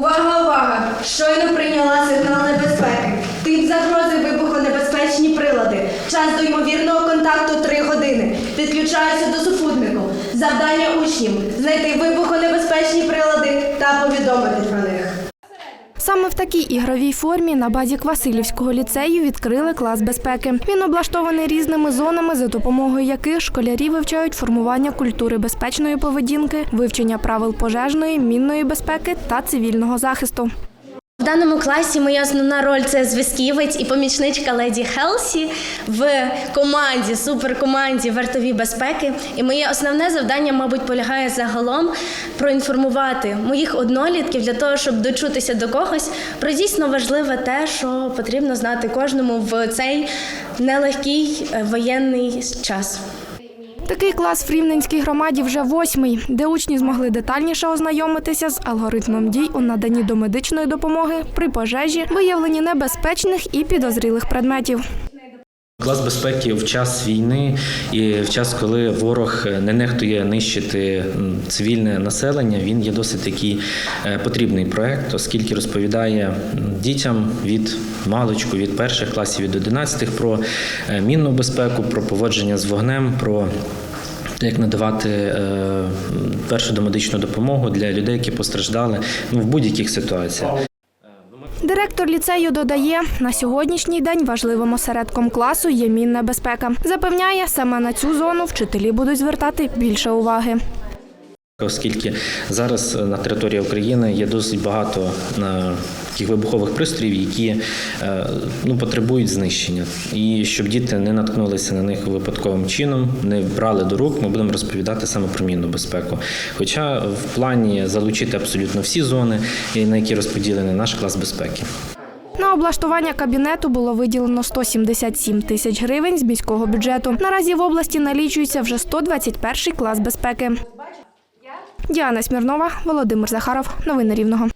Увага, увага! Щойно прийняла сигнал небезпеки. Тип загрози вибухонебезпечні прилади. Час до ймовірного контакту 3 години. Підключаюся до супутнику. Завдання учнів знайти вибухонебезпечні прилади та повідомити. Саме в такій ігровій формі на базі Квасилівського ліцею відкрили клас безпеки. Він облаштований різними зонами, за допомогою яких школярі вивчають формування культури безпечної поведінки, вивчення правил пожежної, мінної безпеки та цивільного захисту. Даному класі моя основна роль це зв'язківець і помічничка леді Хелсі в команді, суперкоманді вартові безпеки. І моє основне завдання, мабуть, полягає загалом проінформувати моїх однолітків для того, щоб дочутися до когось про дійсно важливе те, що потрібно знати кожному в цей нелегкий е, воєнний час. Такий клас в Рівненській громаді вже восьмий, де учні змогли детальніше ознайомитися з алгоритмом дій у наданні домедичної допомоги при пожежі, виявленні небезпечних і підозрілих предметів. Клас безпеки в час війни і в час, коли ворог не нехтує нищити цивільне населення, він є досить такий е, потрібний проект, оскільки розповідає дітям від маличку, від перших класів, від одинадцятих про е, мінну безпеку, про поводження з вогнем, про як надавати е, першу домедичну допомогу для людей, які постраждали ну, в будь-яких ситуаціях. Директор ліцею додає, на сьогоднішній день важливим осередком класу є мінна безпека. Запевняє, саме на цю зону вчителі будуть звертати більше уваги. Оскільки зараз на території України є досить багато е, таких вибухових пристроїв, які е, ну, потребують знищення. І щоб діти не наткнулися на них випадковим чином, не брали до рук, ми будемо розповідати саме про мінну безпеку. Хоча в плані залучити абсолютно всі зони, на які розподілений наш клас безпеки. На облаштування кабінету було виділено 177 тисяч гривень з міського бюджету. Наразі в області налічується вже 121 клас безпеки. Діана Смірнова, Володимир Захаров. Новини Рівного.